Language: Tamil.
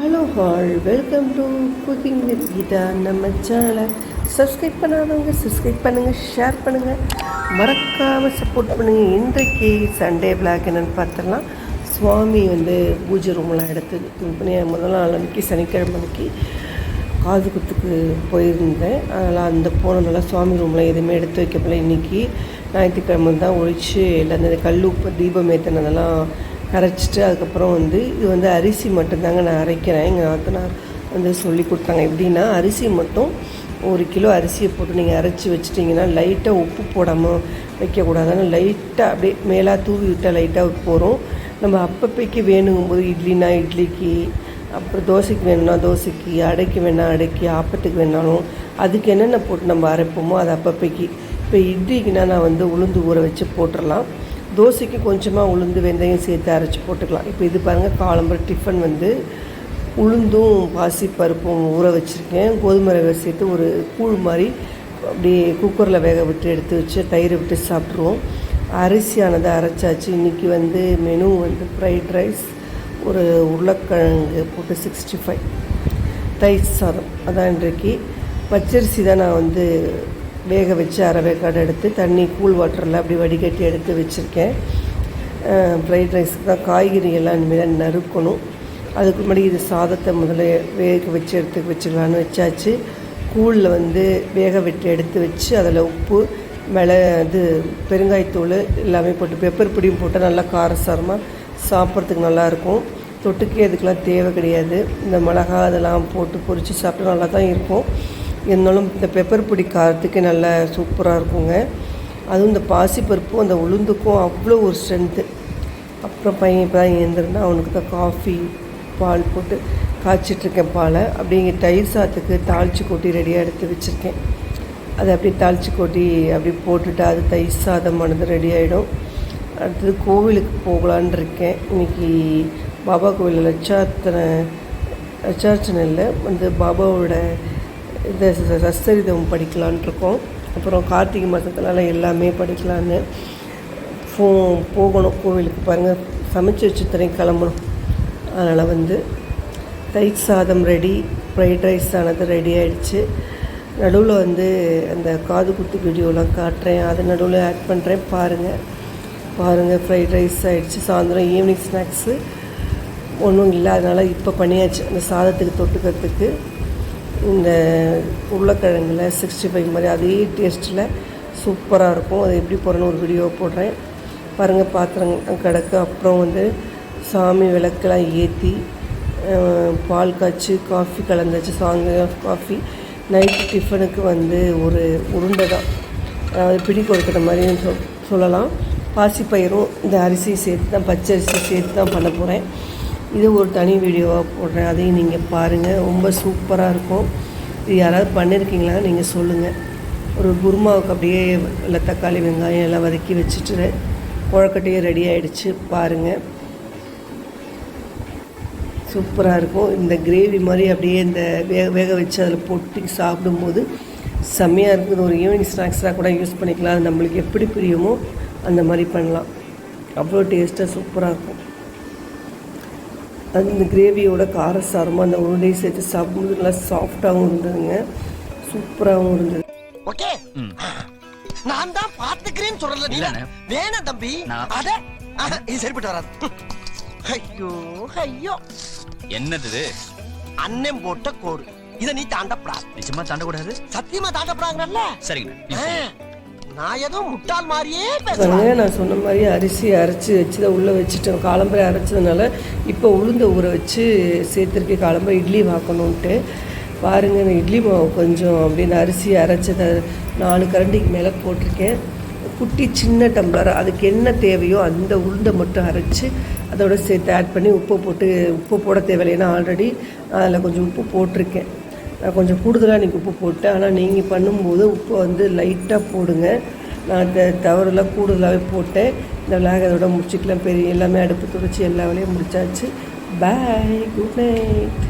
Hello all welcome to cooking with Geetha நம்ம சேனலை சப்ஸ்கிரைப் பண்ணாதவங்க சப்ஸ்கிரைப் பண்ணுங்கள் ஷேர் பண்ணுங்கள் மறக்காமல் சப்போர்ட் பண்ணுங்கள் இன்றைக்கு சண்டே பிளாக் என்னென்னு பார்த்துடலாம். சுவாமி வந்து பூஜை ரூம்லாம் எடுத்து பண்ணி முதல் நாள் அன்றைக்கி சனிக்கிழமை அன்றைக்கி காது குத்துக்கு போயிருந்தேன். அதனால் அந்த போனதுனால சுவாமி ரூமில் எதுவுமே எடுத்து வைக்கப்பல இன்றைக்கி ஞாயிற்றுக்கிழமை தான் ஒழிச்சு எல்லாம் கல் உப்பு தீபம் ஏற்றினதெல்லாம் கரைச்சிட்டு அதுக்கப்புறம் வந்து இது வந்து அரிசி மட்டும்தாங்க நான் அரைக்கிறேன். எங்கள் நாத்தனார் வந்து சொல்லி கொடுத்தாங்க. எப்படின்னா அரிசி மட்டும் ஒரு கிலோ அரிசியை போட்டு நீங்கள் அரைச்சி வச்சிட்டிங்கன்னா லைட்டாக உப்பு போடாமல் வைக்கக்கூடாது. ஆனால் லைட்டாக அப்படியே மேலாக தூவி விட்டால் லைட்டாக போகிறோம் நம்ம அப்பப்பைக்கு வேணுங்கும்போது இட்லினா இட்லிக்கு அப்புறம் தோசைக்கு வேணும்னா தோசைக்கு அடைக்கு வேணால் அடைக்கு ஆப்பத்துக்கு வேணாலும் அதுக்கு என்னென்ன போட்டு நம்ம அரைப்போமோ அது அப்பப்பைக்கு. இப்போ இட்லிக்குனா நான் வந்து உளுந்து ஊற வச்சு போட்டுடலாம். தோசைக்கு கொஞ்சமாக உளுந்து வெந்தயம் சேர்த்து அரைச்சி போட்டுக்கலாம். இப்போ இது பாருங்கள் காலம்பரம் டிஃபன் வந்து உளுந்தும் பாசி பருப்பும் ஊற வச்சுருக்கேன். கோதுமை ரவை சேர்த்து ஒரு கூழ் மாதிரி அப்படியே குக்கரில் வேக விட்டு எடுத்து வச்சு தயிர் விட்டு சாப்பிட்ருவோம் அரிசியானதை அரைச்சாச்சு. இன்றைக்கி வந்து மெனு வந்து ஃப்ரைட் ரைஸ் ஒரு உருளைக்கிழங்கு போட்டு சிக்ஸ்டி ஃபைவ் தயிர் சாதம். அதான் இன்றைக்கு. பச்சரிசி தான் நான் வந்து வேக வச்சு அரை வேக்காடு எடுத்து தண்ணி கூல் வாட்டரில் அப்படி வடிகட்டி எடுத்து வச்சுருக்கேன். ஃப்ரைட் ரைஸுக்கு தான் காய்கறி எல்லாம் இனிமேல் நறுக்கணும். அதுக்கு முன்னாடி இது சாதத்தை முதல்ல வேக வச்சு எடுத்து வச்சுக்கலான்னு வச்சாச்சு. கூழில் வந்து வேக விட்டு எடுத்து வச்சு அதில் உப்பு மிள இது பெருங்காயத்தூள் எல்லாமே போட்டு பெப்பர் பொடியும் போட்டால் நல்லா காரசாரமாக சாப்பிட்றதுக்கு நல்லாயிருக்கும். தொட்டுக்கே அதுக்கெலாம் தேவை கிடையாது. இந்த மிளகா அதெல்லாம் போட்டு பொரித்து சாப்பிட்டா நல்லா தான் இருக்கும். இருந்தாலும் இந்த பெப்பர் பொடி காரத்துக்கு நல்லா சூப்பராக இருக்குங்க. அதுவும் இந்த பாசிப்பருப்பும் அந்த உளுந்துக்கும் அவ்வளோ ஒரு ஸ்ட்ரென்த்து அப்புறம் பையன் இப்போ தான் எழுந்திருந்தா அவனுக்கு தான் காஃபி பால் போட்டு காய்ச்சிட்ருக்கேன் பாலை. அப்படிங்க தயிர் சாத்துக்கு தாளித்து கொட்டி ரெடியாக எடுத்து வச்சுருக்கேன். அதை அப்படியே தாளித்து கொட்டி அப்படி போட்டுட்டு அது தயிர் சாதமானது ரெடி ஆகிடும் அடுத்தது கோவிலுக்கு போகலான் இருக்கேன். இன்றைக்கி பாபா கோவில் லட்சாத்தனை இல்லை வந்து பாபாவோட இந்த சஸ்தரிதம் படிக்கலான் இருக்கோம் அப்புறம் கார்த்திகை மாதத்துனால எல்லாமே படிக்கலான்னு போ போகணும். கோவிலுக்கு பாருங்கள் சமைச்சு வச்சு கிளம்பணும். அதனால் வந்து தயிர் சாதம் ரெடி ஃப்ரைட் ரைஸ் ஆனது ரெடி ஆகிடுச்சு நடுவில் வந்து அந்த காது குத்து வீடியோலாம் காட்டுறேன். அது நடுவில் ஆட் பண்ணுறேன் பாருங்கள் பாருங்கள் ஃப்ரைட் ரைஸ் ஆகிடுச்சு சாயந்தரம் ஈவினிங் ஸ்நாக்ஸு. ஒன்றும் இல்லை. அதனால் இப்போ பண்ணியாச்சு. அந்த சாதத்துக்கு தொட்டுக்கிறதுக்கு. இந்த உருளைக்கிழங்குல சிக்ஸ்டி ஃபைவ் மாதிரி அதே டேஸ்ட்டில் சூப்பராக இருக்கும். அது எப்படி போடுறேன்னு ஒரு வீடியோ போடுறேன். பாருங்கள் பாத்திரம் கிடக்கு. அப்புறம் வந்து சாமி விளக்கெல்லாம் ஏற்றி பால் காய்ச்சி காஃபி கலந்துச்சு. சாமி காஃபி நைட்டு டிஃபனுக்கு வந்து ஒரு உருண்டை தான். அதாவது பிடி கொடுக்குற மாதிரி சொல் சொல்லலாம். பாசிப்பயிரும் இந்த அரிசி சேர்த்து தான் பச்சரிசி சேர்த்து தான் பண்ண போகிறேன் இது ஒரு தனி வீடியோவாக போடுறேன். அதையும் நீங்கள் பாருங்கள் ரொம்ப சூப்பராக இருக்கும். இது யாராவது பண்ணியிருக்கீங்களா நீங்கள் சொல்லுங்கள் ஒரு குருமாவுக்கு அப்படியே இல்லை தக்காளி வெங்காயம் எல்லாம் வதக்கி வச்சுட்டு குழக்கட்டையும் ரெடி ஆகிடுச்சு பாருங்கள் சூப்பராக இருக்கும். இந்த கிரேவி மாதிரி அப்படியே இந்த வேக வேக வச்சு அதில் போட்டு சாப்பிடும்போது செம்மையாக இருக்குது. ஒரு ஈவினிங் ஸ்நாக்ஸாக கூட யூஸ் பண்ணிக்கலாம். அது நம்மளுக்கு எப்படி பிரியுமோ அந்த மாதிரி பண்ணலாம். அவ்வளோ டேஸ்ட்டாக சூப்பராக இருக்கும். அது இந்த கிரேவியோட காரசாரமாக அந்த உருண்டையை சேர்த்து சாப்பிடும்போது நல்லா சாஃப்டாகவும் இருந்ததுங்க. சூப்பராகவும் இருந்தது. ஓகே. நான் தான் பாத்துக்கிறேன்னு சொல்றல நீ. வேணாம் தம்பி நான்- அட ஆஹா, இது சரிப்பட்டு வராது. ஐயோ ஐயோ. என்னது? அண்ணன் போட்ட கோடு. இதை நீ தாண்டப்படாது. நிச்சயமா தாண்டக்கூடாது? சத்தியமா தாண்டப்படாங்கல்ல சொல்லுங்க. நான் ஏதோ முட்டாள் மாதிரியே பேசுறேன். நான் சொன்ன மாதிரி அரிசி அரைச்சி வச்சு தான் உள்ளே வச்சுட்டேன். காலம்பரை அரைச்சதுனால இப்போ உளுந்த ஊற வச்சு சேர்த்துருக்கு காலம்பரை இட்லி வாக்கணும்ன்ட்டு பாருங்கள் இந்த இட்லி மாவு கொஞ்சம் அப்படின்னு அரிசி அரைச்சதை நாலு கரண்டிக்கு மேலே போட்டிருக்கேன். குட்டி சின்ன டம்ளர் அதுக்கு என்ன தேவையோ அந்த உளுந்தை மட்டும் அரைச்சி அதோட சேர்த்து ஆட் பண்ணி உப்பு போட்டு உப்பு போட தேவையில்லைன்னா ஆல்ரெடி அதில் கொஞ்சம் உப்பு போட்டிருக்கேன். நான் கொஞ்சம் கூடுதலாக இன்றைக்கி உப்பு போட்டேன். ஆனால் நீங்கள் பண்ணும்போது உப்பு வந்து லைட்டாக போடுங்க. நான் த தவறுலாம் கூடுதலாகவே போட்டேன். இந்த விளாக் அதோட முடிச்சுக்கலாம். பெரிய எல்லாமே அடுப்பு துடைச்சி எல்லா வேலையும் முடிச்சாச்சு. Bye good night